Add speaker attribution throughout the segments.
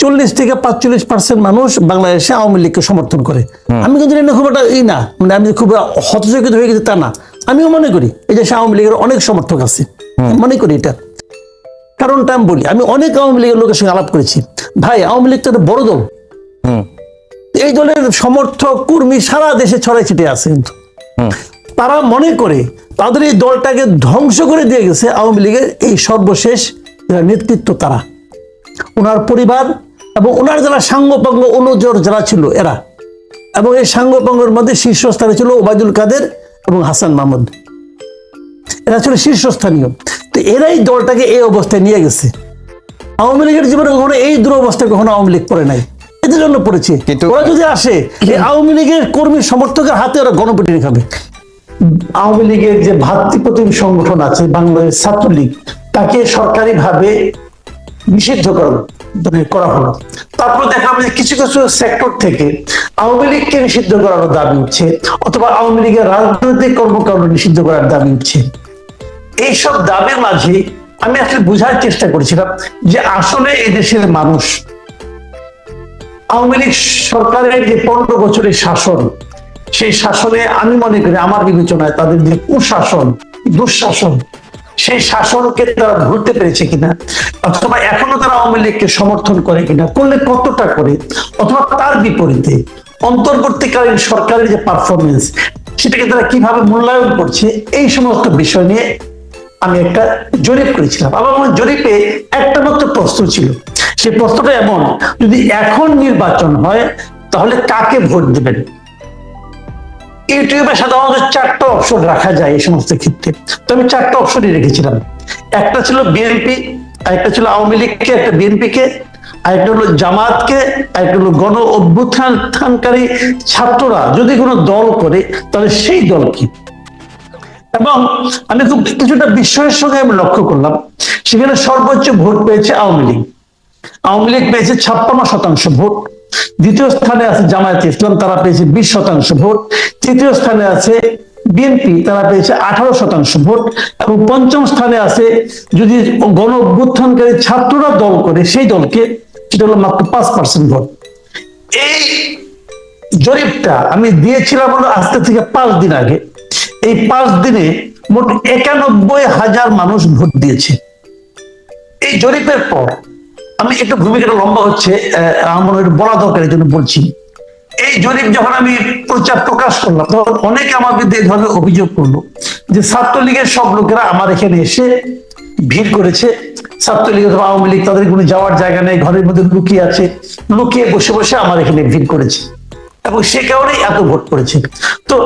Speaker 1: চল্লিশ থেকে পাঁচচল্লিশ পার্সেন্ট মানুষ বাংলাদেশে আওয়ামী লীগকে সমর্থন করে। আমি কিন্তু এটা খুব একটা ই না মানে আমি খুব হতচকিত হয়ে গেছি তা না। আমিও মনে করি এই যে আওয়ামী লীগের অনেক সমর্থক আছে। মনে করি এটা। কারণটা আমি বলি আমি অনেক আওয়ামী লীগের লোকের সঙ্গে আলাপ করেছি। ভাই আওয়ামী লীগ তো একটা বড় দল। এই দলের সমর্থক কর্মী সারা দেশে ছড়াই ছিটে আছে কিন্তু। তারা মনে করে তাদের এই দলটাকে ধ্বংস করে দিয়ে গেছে আওয়ামী লীগের এই সর্বশেষ নেতৃত্ব তারা। ওনার পরিবার এবং ওনার যারা সাঙ্গপাঙ্গ অনুজর যারা ছিল এরা এবং এই সাঙ্গপাঙ্গের মধ্যে শীর্ষস্থানে ছিল ওবায়দুল কাদের এবং হাসান মাহমুদ। এরা ছিল শীর্ষস্থানীয়। তো এরাই দলটাকে এই অবস্থায় নিয়ে গেছে। আওয়ামী লীগের জীবনে কখনো এই দুরবস্থায় কখনো আওয়ামী লীগ পড়ে নাই। এদের জন্য পড়েছে।
Speaker 2: কিন্তু-
Speaker 1: ওরা যদি আসে এই আওয়ামী লীগের কর্মী সমর্থকের হাতে ওরা গণপিটুনি খাবে। আওয়ামী লীগের যে ভাতৃপ্রতিম সংগঠন আছে বাংলাদেশ ছাত্রলীগ তাকে সরকারিভাবে নিষিদ্ধ করা মানে করা হলো। তারপর দেখা যাবে কিছু কিছু সেক্টর থেকে আওয়ামী লীগকে নিষিদ্ধ করার দাবি উঠছে, অথবা আওয়ামী লীগের রাজনৈতিক কর্মকাণ্ড নিষিদ্ধ করার দাবি উঠছে। এইসব দাবির মাঝে আমি আসলে বোঝার চেষ্টা করেছিলাম যে আসলে এই দেশের মানুষ আওয়ামী লীগ সরকারের যে পনেরো বছরের শাসন, সেই শাসনে আমি মনে করি আমার বিবেচনায় তাদের যে কুশাসন, দুঃশাসন সেই শাসনকে তারা ভুলতে পেরেছে কিনা? অথবা এখনও তারা আওয়ামী লীগকে সমর্থন করে কিনা? করলে কতটা করে? অথবা তার বিপরীতে অন্তর্বর্তীকালীন সরকারের যে পারফরমেন্স সেটাকে তারা কীভাবে মূল্যায়ন করছে? এই সমস্ত বিষয় নিয়ে আমি একটা জরিপ করেছিলাম। আবার আমার জরিপে একটা মাত্র প্রশ্ন ছিল। সেই প্রশ্নটা এমন, যদি এখন নির্বাচন হয়, তাহলে কাকে ভোট দেবেন? ইউটিউবে সাধারণত চারটা অপশন রাখা যায় এই সমস্ত ক্ষেত্রে। তো আমি চারটা অপশনই রেখেছিলাম। একটা ছিল বিএনপি একটা ছিল আওয়ামী লীগকে, একটা বিএনপিকে আরেকটা হলো জামাতকে আরেকটা হলো গণ অভ্যুত্থানকারী ছাত্ররা। যদি কোনো দল করে, তাহলে সেই দল কি? এবং আমি খুব কিছুটা বিস্ময়ের সঙ্গে আমি লক্ষ্য করলাম, সেখানে সর্বোচ্চ ভোট পেয়েছে আওয়ামী লীগ। আওয়ামী লীগ পেয়েছে ছাপ্পান্ন শতাংশ ভোট। দ্বিতীয় স্থানে আছে জামায়াত ইসলাম, তারা পেয়েছে বিশ শতাংশ ভোট। তৃতীয় স্থানে আছে বিএনপি, তারা পেয়েছে আঠারো শতাংশ ভোট। এবং পঞ্চম স্থানে আছে যদি গণ অভ্যুত্থানকারী ছাত্ররা দল করে, সেই দলকে, সেটা হলো মাত্র পাঁচ পার্সেন্ট ভোট। এই জরিপটা আমি দিয়েছিলাম আজকে থেকে পাঁচ দিন আগে। এই পাঁচ দিনে মোট একানব্বই হাজার মানুষ ভোট দিয়েছে। এই জরিপের পর আমি একটু ভূমিকাটা লম্বা হচ্ছে আমার একটু বলা দরকার এই জন্য বলছি। এই জরিপ যখন আমি প্রচার প্রকাশ করলাম, তখন অনেকে আমার বিরুদ্ধে এই ধরনের অভিযোগ করল যে ছাত্রলীগের সব লোকেরা আমার এখানে এসে ভিড় করেছে। ছাত্রলীগ অথবা আওয়ামী লীগ, তাদের কোনো যাওয়ার জায়গা নেই, ঘরের মধ্যে লুকিয়ে আছে, লুকিয়ে বসে বসে আমার এখানে ভিড় করেছে। এবং সে কারণেই এত ভোট করেছে। তো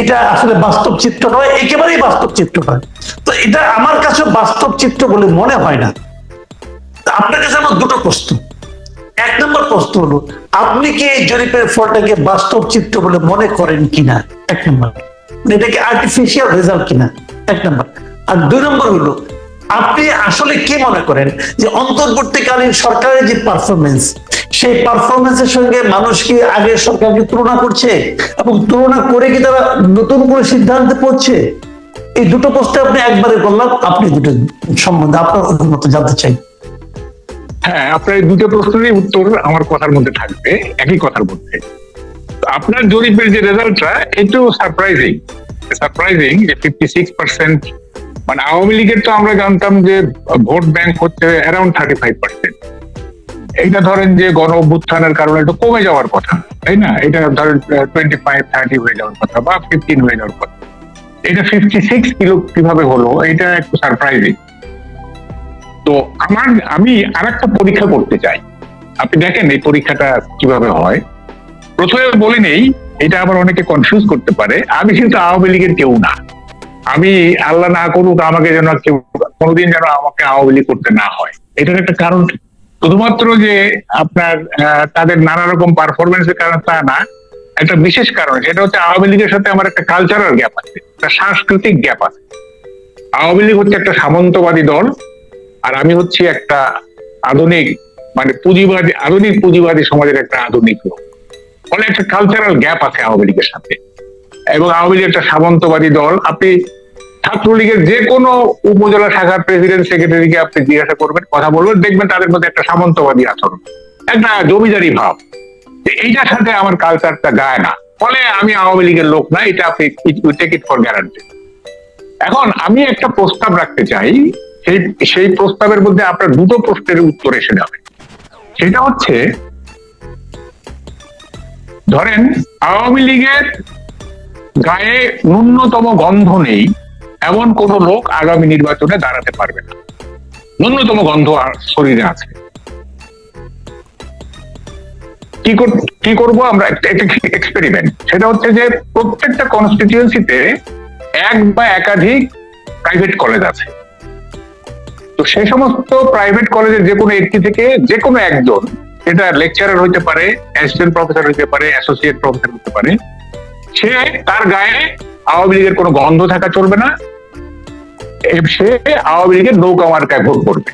Speaker 1: এটা আসলে বাস্তব চিত্র নয়, একেবারেই বাস্তব চিত্র নয়। তো এটা আমার কাছে বাস্তব চিত্র বলে মনে হয় না। আপনার কাছে আমার দুটো প্রশ্ন। এক নম্বর প্রশ্ন হলো, আপনি কি এই জরিপের ফলটাকে বাস্তব চিত্র বলে মনে করেন কিনা? এক নম্বর। এটাকে আর্টিফিশিয়াল রেজাল্ট কিনা? এক নম্বর। আর দুই নম্বর হলো, আপনি আসলে কি মনে করেন যে অন্তর্বর্তীকালীন সরকারের যে পারফরমেন্স সেই পারফরমেন্সের সঙ্গে মানুষ কি আগের সরকারকে তুলনা করছে? এবং তুলনা করে কি তারা নতুন করে সিদ্ধান্তে পড়ছে এই দুটো প্রশ্ন আপনি একবারে করলাম আপনি দুটো সম্বন্ধে আপনার অভিমত জানতে চাই।
Speaker 3: হ্যাঁ আপনার দুটো প্রশ্নেরই উত্তর আমার কথার মধ্যে থাকবে, একই কথার মধ্যে। আপনার জরিপের যে রেজাল্টটা, এটাও সারপ্রাইজিং সারপ্রাইজিং যে ফিফটি সিক্স পার্সেন্ট মানে আওয়ামী লীগের তো আমরা জানতাম যে ভোট ব্যাংক হচ্ছে অ্যারাউন্ড থার্টি ফাইভ পার্সেন্ট এইটা ধরেন যে গণ অভ্যুত্থানের কারণে একটু কমে যাওয়ার কথা, তাই না? এটা ধরেন টোয়েন্টি ফাইভ থার্টি হয়ে যাওয়ার কথা বা ফিফটিন হয়ে যাওয়ার কথা। এটা ফিফটি সিক্স কিলো কীভাবে হলো, এটা একটু সারপ্রাইজিং তো আমার, আমি আর একটা পরীক্ষা করতে চাই। আপনি দেখেন এই পরীক্ষাটা কীভাবে হয়। প্রথমে বলে নেই, এটা আবার অনেকে কনফিউজ করতে পারে। আমি কিন্তু আওয়ামী লীগের কেউ না। আমি আল্লাহ না করুক, আমাকে যেন কেউ, কোনোদিন যেন আমাকে আওয়ামী লীগ করতে না হয়। এটার একটা কারণ শুধুমাত্র যে আপনার তাদের নানা রকম পারফরমেন্সের কারণে তা না, একটা বিশেষ কারণ, সেটা হচ্ছে আওয়ামী লীগের সাথে আমার একটা কালচারাল গ্যাপ আছে, একটা সাংস্কৃতিক গ্যাপ আছে। আওয়ামী লীগ হচ্ছে একটা সামন্তবাদী দল আর আমি হচ্ছি একটা আধুনিক মানে পুঁজিবাদী, আধুনিক পুঁজিবাদী সমাজের একটা আধুনিক লোক। ফলে একটা কালচারাল গ্যাপ আছে আওয়ামী লীগের সাথে। এবং আওয়ামী লীগ একটা সামন্তবাদী দল। আপনি ছাত্রলীগের যে কোনো উপজেলা শাখার প্রেসিডেন্ট সেক্রেটারিকে আপনি জিজ্ঞাসা করবেন, কথা বলবেন, দেখবেন তাদের মধ্যে একটা সামন্তবাদী আচরণ। একটা জমিদারি ভাব। এইটার সাথে আমার কালচারটা গায় না। ফলে আমি আওয়ামী লীগের লোক না, এটা আপনি টেক ইট ফর গ্যারান্টি এখন আমি একটা প্রস্তাব রাখতে চাই সেই সেই প্রস্তাবের মধ্যে আপনার দুটো প্রশ্নের উত্তর এসে যাবে। সেটা হচ্ছে, ধরেন আওয়ামী লীগের গায়ে ন্যূনতম গন্ধ নেই, এমন কোন লোক আগামী নির্বাচনে দাঁড়াতে পারবে না। ন্যূনতম গন্ধ শরীরে আছে। কি কি করব আমরা? এক্সপেরিমেন্ট সেটা হচ্ছে যে প্রত্যেকটা কনস্টিটিউয়েন্সিতে এক বা একাধিক প্রাইভেট কলেজ আছে। তো সেই সমস্ত প্রাইভেট কলেজের যে কোনো একটি থেকে যে কোনো একজন সেটা লেকচারার হতে পারে অ্যাসিস্ট্যান্ট প্রফেসর হতে পারে অ্যাসোসিয়েট প্রফেসর হতে পারে, সে তার গায়ে আওয়ামী লীগের কোনো গন্ধ থাকা চলবে না। সে আওয়ামী লীগের নৌকা মার্কায় ভোট করবে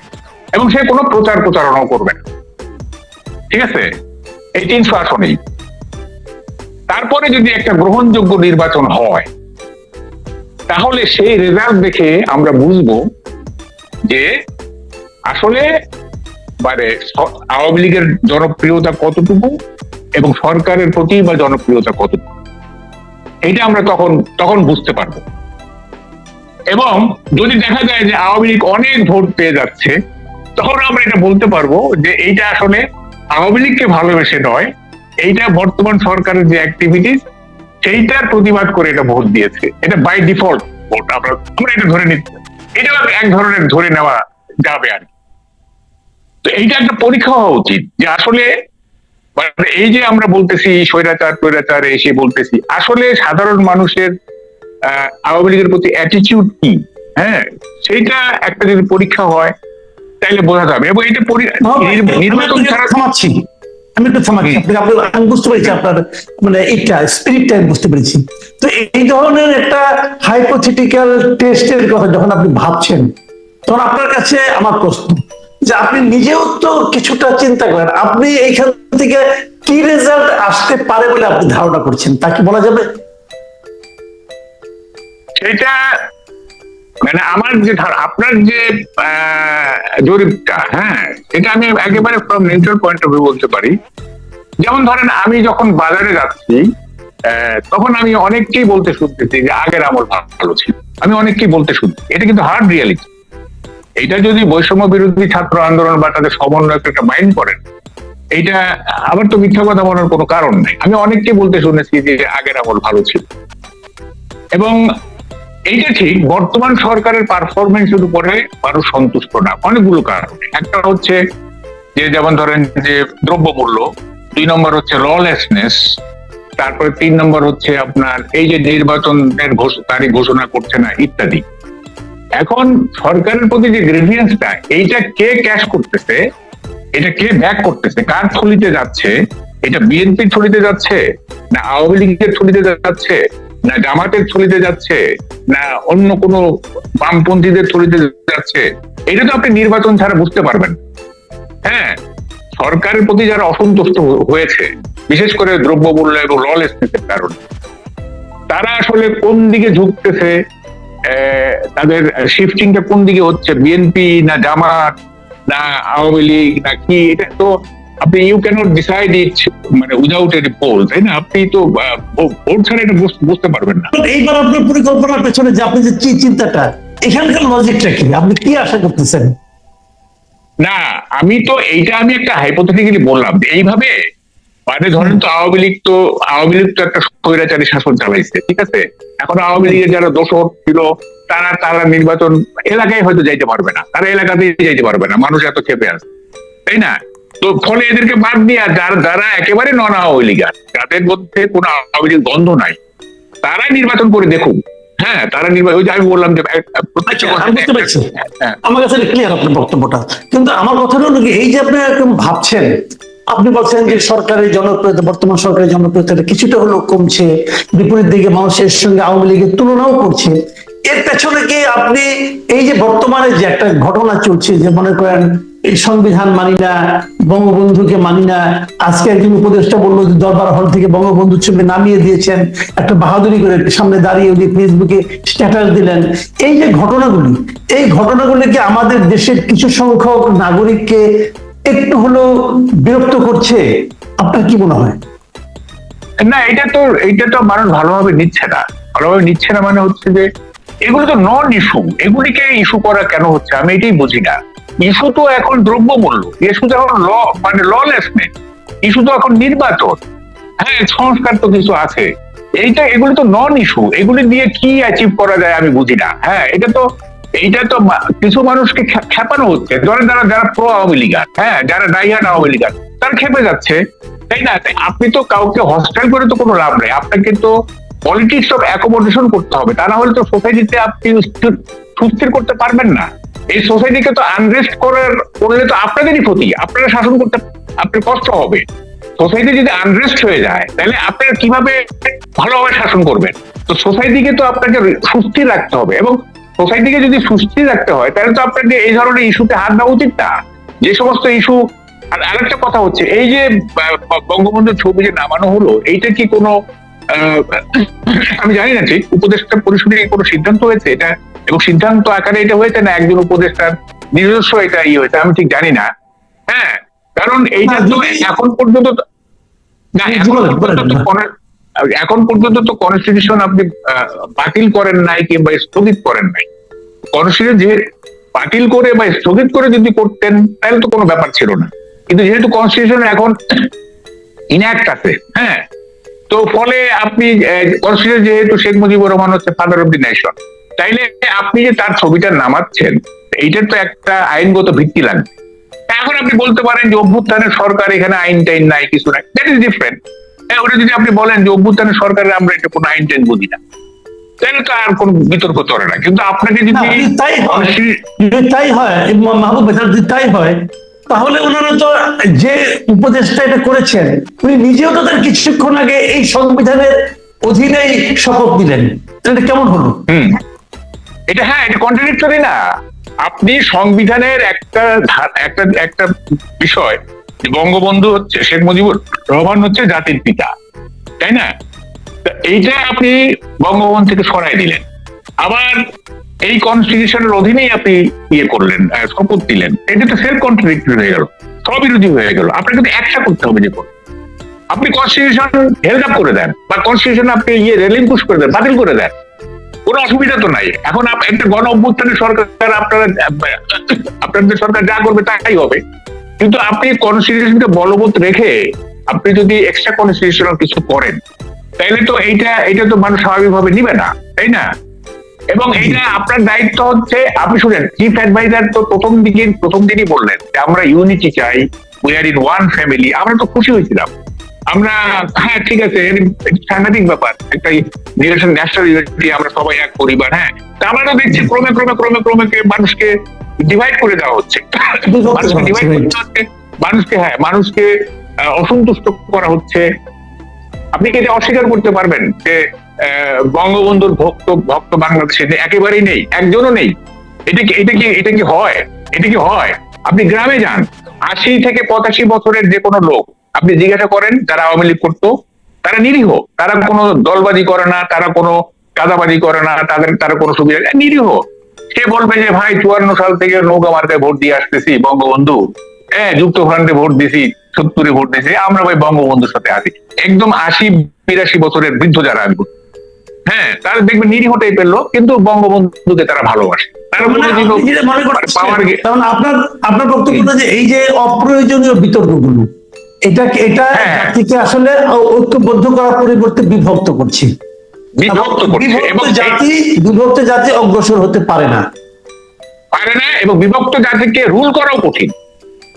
Speaker 3: এবং সে কোনো প্রচার প্রচারণাও করবে না। ঠিক আছে? এই তিনশো আসনেই। তারপরে যদি একটা গ্রহণযোগ্য নির্বাচন হয়, তাহলে সেই রেজাল্ট দেখে আমরা বুঝব যে আসলে মানে আওয়ামী লীগের জনপ্রিয়তা কতটুকু এবং সরকারের প্রতি বা জনপ্রিয়তা কতটুকু? এইটা আমরা তখন তখন বুঝতে পারব। এবং যদি দেখা যায় যে আওয়ামী লীগ অনেক ভোট পেয়ে যাচ্ছে, তখন আমরা এটা বলতে পারব যে এইটা আসলে আওয়ামী লীগকে ভালোবেসে নয়, এইটা বর্তমান সরকারের যে অ্যাক্টিভিটিস সেইটার প্রতিবাদ করে এটা ভোট দিয়েছে। এটা বাই ডিফল্ট ভোট। আমরা আমরা এটা ধরে নিচ্ছি। এটা এক ধরনের ধরে নেওয়া যাবে আর কি। তো এইটা একটা পরীক্ষা হওয়া উচিত যে আসলে মানে এই যে আমরা বলতেছি স্বৈরাচার টৈরাচার এসে বলতেছি আসলে সাধারণ মানুষের আহ, আওয়ামী লীগের প্রতি অ্যাটিচিউড কি? হ্যাঁ সেইটা একটা যদি পরীক্ষা হয় তাইলে বোঝা যাবে। এবং এটা নির্বাচন ছাড়া
Speaker 1: আমি একটু থামাচ্ছি আপনি আপনি- আমি বুঝতে পেরেছি আপনার মানে স্পিরিটটা আমি বুঝতে পেরেছি। তো এই ধরনের একটা হাইপোথেটিক্যাল টেস্টের কথা যখন আপনি ভাবছেন তখন আপনার কাছে আমার প্রশ্ন যে আপনি নিজেও তো কিছুটা চিন্তা করেন আপনি এইখান থেকে কি রেজাল্ট আসতে পারে বলে আপনি ধারণা করছেন তা কি বলা যাবে?
Speaker 3: সেটা মানে আমার যে আপনার যে জরিপটা হ্যাঁ এটা আমি একেবারে from neutral point of view বলতে পারি। যেমন ধরেন, আমি যখন বাজারে যাচ্ছি তখন আমি অনেককেই বলতে শুনতেছি যে আগের আমল ভালো ছিল। আমি অনেককেই বলতে শুনছি। এটা কিন্তু হার্ড রিয়ালিটি এটা যদি বৈষম্য বিরোধী ছাত্র আন্দোলন বা তাদের সমন্বয়ক একটা মাইন্ড করেন এইটা আবার তো মিথ্যা কথা বলার কোনো কারণ নাই। আমি অনেককে বলতে শুনেছি যে আগের আমল ভালো ছিল। এবং এইটা ঠিক, বর্তমান সরকারের পারফরমেন্সের উপরে মানুষ সন্তুষ্ট না। অনেকগুলো কারণ। একটা হচ্ছে যে, যেমন ধরেন যে, দ্রব্যমূল্য, দুই নম্বর হচ্ছে ললেসনেস তারপরে তিন নম্বর হচ্ছে আপনার এই যে নির্বাচনের তারিখ ঘোষণা করছে না, ইত্যাদি। এখন সরকারের প্রতি যে গ্রেভিয়েন্সটা এইটা কে ক্যাশ করতেছে, এটা কে ব্যাক করতেছে, কার থলিতে যাচ্ছে, এটা বিএনপির থলিতে যাচ্ছে, না আওয়ামী লীগের থলিতে যাচ্ছে না জামাতের থলিতে যাচ্ছে, না অন্য কোনো বামপন্থীদের থলিতে যাচ্ছে, এটা তো আপনি নির্বাচন ছাড়া বুঝতে পারবেন। হ্যাঁ সরকারের প্রতি যারা অসন্তুষ্ট হয়েছে, বিশেষ করে দ্রব্যমূল্য এবং ললেসনেসের কারণে, তারা আসলে কোন দিকে ঝুঁকতেছে তাদের শিফটিংটা কোন দিকে হচ্ছে বিএনপি না জামাত, না আওয়ামী লীগ, না কি? এটা তো আপনি ইউ ক্যানট ডিসাইড ইট মানে উইদাউট এনি পোল তাই না? আপনি তো ভোট ছাড়া এটা বুঝতে পারবেন না।
Speaker 1: এইবার আপনার পরিকল্পনার পেছনে যে আপনি যে চিন্তাটা এখানকার লজিকটা কি? আপনি কি আশা করতেছেন?
Speaker 3: না আমি তো এইটা আমি একটা হাইপোথেটিক্যালি বললাম এইভাবে মানে ধরেন তো আওয়ামী লীগ তো আওয়ামী লীগ তো একটা স্বৈরাচারী শাসন চালাইছে ঠিক আছে? এখন আওয়ামী লীগের যারা দোষর ছিল তারা তারা নির্বাচন এলাকায় হয়তো যাইতে পারবে না। তারা এলাকাতেই যাইতে পারবে না মানুষ এত চেপে আছে তাই না? তো ফলে এদেরকে বাদ দিয়ে যারা যারা একেবারে নন আওয়ামী যাদের মধ্যে কোনো আওয়ামী লীগ গন্ধ নাই তারাই নির্বাচন করে দেখুন হ্যাঁ তারা নির্বাচন ওই যে আমি বললাম যে এক- প্রত্যেকটা
Speaker 1: আচ্ছা।
Speaker 3: হ্যাঁ।
Speaker 1: আমার কাছে ক্লিয়ার আপনার বক্তব্যটা। কিন্তু আমার কথাটা হলো কি এই যে আপনি ভাবছেন আপনি বলছেন যে সরকারের জনপ্রিয়তা বর্তমান সরকারের জনপ্রিয়তা কিছুটা হলেও কমছে বিপরীত দিকে মানুষের সঙ্গে আওয়ামী লীগের তুলনাও করছে। এর পেছনে কি আপনি এই যে বর্তমানে যে একটা ঘটনা চলছে যে মনে করেন এই সংবিধান মানি না, বঙ্গবন্ধুকে মানি না। আজকে একজন উপদেষ্টা বলল যে দরবার হল থেকে বঙ্গবন্ধুর ছবি নামিয়ে দিয়েছেন। একটা বাহাদুরি করে সামনে দাঁড়িয়ে উনি ফেসবুকে স্ট্যাটাস দিলেন। এই যে ঘটনাগুলি, এই ঘটনাগুলি কি আমাদের দেশের কিছু সংখ্যক নাগরিককে একটু হলো বিরক্ত করছে, আপনার কি মনে হয়?
Speaker 3: না, এটা তো এটা তো মানুষ ভালোভাবে নিচ্ছে না। ভালোভাবে নিচ্ছে না মানে হচ্ছে যে, এগুলো তো নন ইস্যু এগুলিকে ইস্যু করা কেন হচ্ছে? আমি এটাই বুঝি না। ইস্যু তো এখন দ্রব্যমূল্য। ইস্যু তো এখন ল মানে ললেসনেস ইস্যু তো এখন নির্বাচন। হ্যাঁ সংস্কার তো কিছু আছে। এইটা, এগুলো তো নন ইস্যু এগুলি দিয়ে কি অ্যাচিভ করা যায় আমি বুঝি না। হ্যাঁ এটা তো, এইটা তো কিছু মানুষকে খেপানো হচ্ছে। ধরেন যারা যারা প্রো আওয়ামী লীগার হ্যাঁ যারা ডাইহার্ড আওয়ামী লীগার তারা খেপে যাচ্ছে। তাই না? আপনি তো কাউকে হস্টেল করে তো কোনো লাভ নেই। আপনাকে তো পলিটিক্স অফ অ্যাকোমোডেশন করতে হবে। তা না হলে তো সোসাইটিতে আপনি সুস্থির করতে পারবেন না। এই সোসাইটিকে তো আনরেস্ট করার করলে তো আপনাদেরই ক্ষতি। আপনারা শাসন করতে, আপনার কষ্ট হবে। সোসাইটি যদি আনরেস্ট হয়ে যায়, তাহলে আপনারা কীভাবে ভালোভাবে শাসন করবেন? তো সোসাইটিকে তো আপনাকে সুস্থির রাখতে হবে এবং সোসাইটিকে যদি সুস্থির রাখতে হয়, তাহলে তো আপনাকে এই ধরনের ইস্যুতে হাত দেওয়া উচিত না। যে সমস্ত ইস্যু আর আরেকটা কথা হচ্ছে, এই যে বঙ্গবন্ধুর ছবি যে নামানো হলো, এইটা কি কোনো আমি জানি না ঠিক উপদেষ্টা পরিষদে কোনো সিদ্ধান্ত হয়েছে এটা? এবং সিদ্ধান্ত আকারে এটা হয়েছে না একজন উপদেষ্টার নিজস্ব এটা ইয়ে হয়েছে? আমি ঠিক জানি না। হ্যাঁ কারণ এইটা তো এখন পর্যন্ত এখন পর্যন্ত তো কনস্টিটিউশন আপনি বাতিল করেন নাই কিংবা স্থগিত করেন নাই। কনস্টিটিউশন যে বাতিল করে বা স্থগিত করে যদি করতেন তাহলে তো কোনো ব্যাপার ছিল না। কিন্তু যেহেতু কনস্টিটিউশন এখন ইনঅ্যাক্ট আছে হ্যাঁ তো ফলে আপনি কনস্টিটিউশন যেহেতু শেখ মুজিবুর রহমান হচ্ছে ফাদার অফ দি নেশন তাইলে আপনি যে তার ছবিটা নামাচ্ছেন এইটার তো একটা আইনগত ভিত্তি লাগবে। এখন আপনি বলতে পারেন যে অভ্যুত্থানের সরকার এখানে আইন টাইন নাই কিছু নাই দ্যাট ইজ ডিফারেন্ট হ্যাঁ ওটা যদি আপনি বলেন যে অভ্যুত্থানের সরকারে আমরা এটা কোনো আইন টাইন বুঝি না তাহলে তো আর কোনো বিতর্ক চলে না। কিন্তু আপনাকে যদি
Speaker 1: যদি তাই হয় তাই হয় মাহবুব তাই হয় তাহলে ওনারা তো যে উপদেশটা এটা করেছেন, উনি নিজেও তো তার কিছুক্ষণ আগে এই সংবিধানের অধীনেই শপথ নিলেন। এটা কেমন হলো?
Speaker 3: এটা হ্যাঁ এটা কন্ট্রাডিক্টরি না। আপনি সংবিধানের একটা একটা একটা বিষয় বঙ্গবন্ধু হচ্ছে, শেখ মুজিবুর রহমান হচ্ছে জাতির পিতা, তাই না? এইটা আপনি বঙ্গবন্ধু থেকে সরাই দিলেন। আবার এই কনস্টিটিউশনের অধীনেই আপনি ইয়ে করলেন শপথ দিলেন। এটা তো সেলফ কন্ট্রাডিক্টরি হয়ে গেল, স্ববিরোধী হয়ে গেল, আপনাকে কিন্তু একটা করতে হবে যে আপনি কনস্টিটিউশন হেল্ড আপ করে দেন, বা কনস্টিটিউশন আপনি ইয়ে রেলিং পুশ করে দেন, বাতিল করে দেন। কোনো অসুবিধা তো নাই। এখন একটা গণ অভ্যুত্থানের সরকার, আপনারা, আপনাদের সরকার যা করবে তাই হবে। কিন্তু আপনি কনস্টিটিউশনকে বলবৎ রেখে আপনি যদি এক্সট্রা কনস্টিটিউশনাল কিছু করেন, তাহলে তো এইটা এটা তো মানুষ স্বাভাবিকভাবে নিবে না, তাই না? এবং এইটা আপনার দায়িত্ব হচ্ছে আপনি শুনেন চিফ অ্যাডভাইজার তো প্রথম দিকে প্রথম দিনই বললেন যে আমরা ইউনিটি চাই we are in one family আমরা তো খুশি হয়েছিলাম। আমরা হ্যাঁ ঠিক আছে সাংঘাতিক ব্যাপার একটা রিলেশন ন্যাশনাল ইউনিটি আমরা সবাই এক পরিবার হ্যাঁ। তা আমরা তো দেখছি ক্রমে ক্রমে ক্রমে ক্রমে মানুষকে ডিভাইড করে দেওয়া হচ্ছে। মানুষকে ডিভাইড
Speaker 1: হচ্ছে,
Speaker 3: করতে হচ্ছে মানুষকে হ্যাঁ মানুষকে আহ, অসন্তুষ্ট করা হচ্ছে আপনি কি এটা অস্বীকার করতে পারবেন যে বঙ্গবন্ধুর ভক্ত ভক্ত বাংলাদেশে একেবারেই নেই, একজনও নেই? এটা কি এটা কি এটা কি হয়? এটা কি হয়? আপনি গ্রামে যান, আশি থেকে পঁচাশি বছরের যে কোনো লোক, আপনি জিজ্ঞাসা করেন যারা আওয়ামী লীগ করতো, তারা নিরীহ, তারা কোনো দলবাজি করে না, তারা কোনো কাদাবাজি করে না, তাদের, তারা কোনো সুবিধা নিরীহ। সে বলবে যে, ভাই, চুয়ান্ন সাল থেকে নৌকা মার্কায় ভোট দিয়ে আসতেছি, বঙ্গবন্ধু। হ্যাঁ যুক্ত ফ্রন্টে ভোট দিছি সত্তরে ভোট দিছি আমরা ভাই বঙ্গবন্ধুর সাথে আছি। একদম আশি বিরাশি বছরের বৃদ্ধ যারা আমি হ্যাঁ তারা দেখবে নিরীহ টাইপের লোক কিন্তু বঙ্গবন্ধুকে তারা ভালোবাসে।
Speaker 1: মানে আপনার আপনার বক্তব্য যে এই যে অপ্রয়োজনীয় বিতর্কগুলো এটা এটা
Speaker 3: হ্যাঁ।
Speaker 1: জাতিকে আসলে ঐক্যবদ্ধ করার পরিবর্তে বিভক্ত করছে।
Speaker 3: বিভক্ত
Speaker 1: জাতি বিভক্ত জাতি অগ্রসর হতে পারে না।
Speaker 3: পারে না এবং বিভক্ত জাতিকে রুল করাও কঠিন।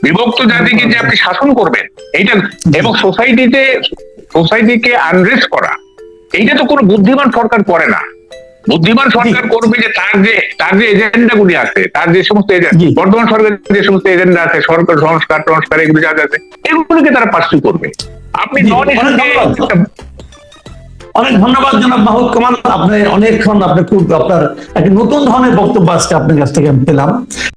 Speaker 3: বিভক্ত জাতিকে যে আপনি শাসন করবেন এইটা এবং সোসাইটিতে সোসাইটিকে আনরেস্ট করা এইটা তো কোনো বুদ্ধিমান সরকার করে না। বুদ্ধিমান সরকার করবে যে তার যে তার যে এজেন্ডা গুলি আছে তার যে সমস্ত বর্তমান সরকারের যে সমস্ত এজেন্ডা আছে সরকার সংস্কার সংস্কার এগুলো যা আছে এগুলোকে তারা পার্সু করবে। আপনি নন
Speaker 1: অনেক ধন্যবাদ। অনেক ধন্যবাদ জনাব মাহুদ কামাল। আপনি অনেকক্ষণ আপনি খুব আপনার একটা নতুন ধরনের বক্তব্য আজকে আপনার কাছ থেকে আমি পেলাম।